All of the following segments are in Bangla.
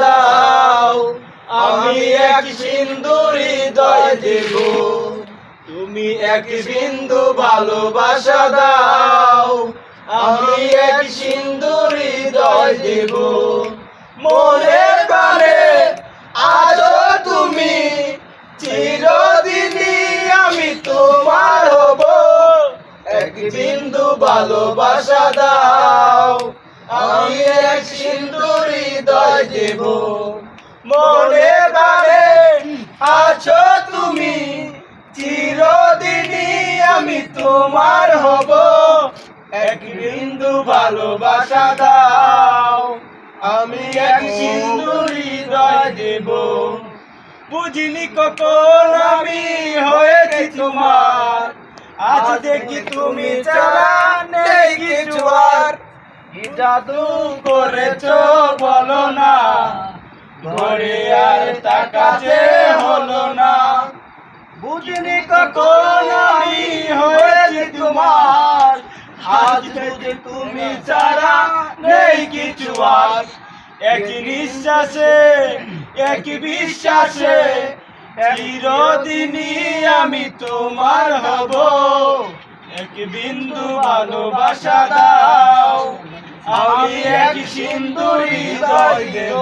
দাও, আমি এক সিন্দুর হৃদয় দেব। তুমি এক বিন্দু ভালোবাসা দাও, আমি এক সিন্দুর হৃদয় দেব। মনে প্রাণে আজও তুমি, চিরদিনই আমি তোমার হব। এক বিন্দু ভালোবাসা দাও হৃদয় দেব। মনে বারে আছো তুমি, চিরদিনই আমি তোমার হব। এক বিন্দু ভালোবাসা দাও, আমি এক সিন্দুর হৃদয় দেব। বুঝিনি কখন আমি হয়েছি তোমার। আজ দেখি তুমি ছাড়া নেই কিছু আর। জাদু করেছ? ঘরে আর তাকাতে হলো না। বুঝিনি কখন আমি হয়েছি তোমার। আজ থেকে তুমি ছাড়া নেই কিছু আর। একই নিঃশ্বাসে একই বিশ্বাসে, চিরদিনই আমি তোমার হব। এক বিন্দু ভালোবাসা দাও, আমি এক সিন্দুর দেব।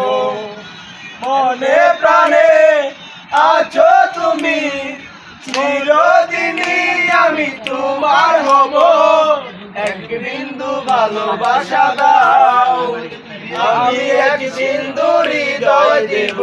মনে প্রাণে আছো তুমি। চিরদিনই আমি তোমার হব। এক বিন্দু ভালোবাসা দাও। আমি এক সিন্দুরি হৃদয় দেব।